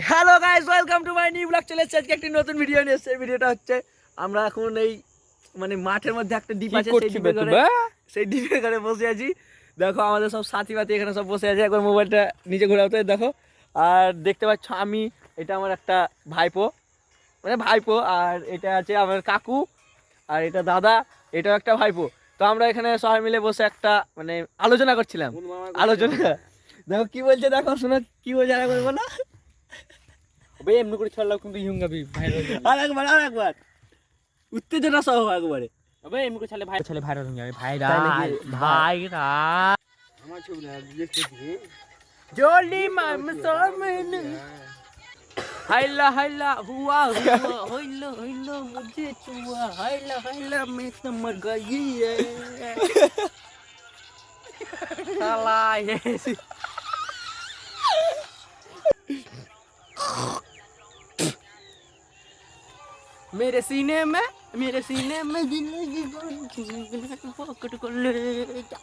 Hello guys welcome to my new blog চলে এসেছে আজকে একটি নতুন ভিডিও নিয়ে এসেছে। ভিডিওটা হচ্ছে আমরা এখন এই মানে মাঠের মধ্যে একটা দ্বীপ আছে সেই দ্বীপে করে সেই দ্বীপে করে বসে আছি। দেখো আমাদের সব সাথী বাতি এখানে সব বসে আছে। একবার মোবাইলটা নিচে ঘোরাতে দেখো। আর দেখতে পাচ্ছ আমি এটা আমার একটা ভাইপো। মানে ভাইপো আর এটা আছে আমার কাকু আর এটা দাদা এটাও একটা ভাইপো। তো আমরা এখানে সবাই মিলে বসে একটা মানে আলোচনা করছিলাম। আলোচনা। দেখো কি বলছে দেখো শোনো কি বলছে আর একবার বলো। ভাই এমনি করে ছড়লাম কিন্তু ইহুঙ্গা বি ভাইরাল আর একবার আর একবার। উত্তেজনা সহ একবারে। ভাই এমনি করে ছালে ভাই ছালে ভাইরাল হয়ে যাবে ভাইরাল ভাইরাল আমার ছবি না দেখতেছি জলি মাম সামনে। হাইলা হাইলা হুয়া হুয়া হইল হইল মুঝে চুয়া। হাইলা হাইলা মে তোমার গাই है साला ये मेरे सीने में मेरे सीने में दिल पॉकेट को ले जा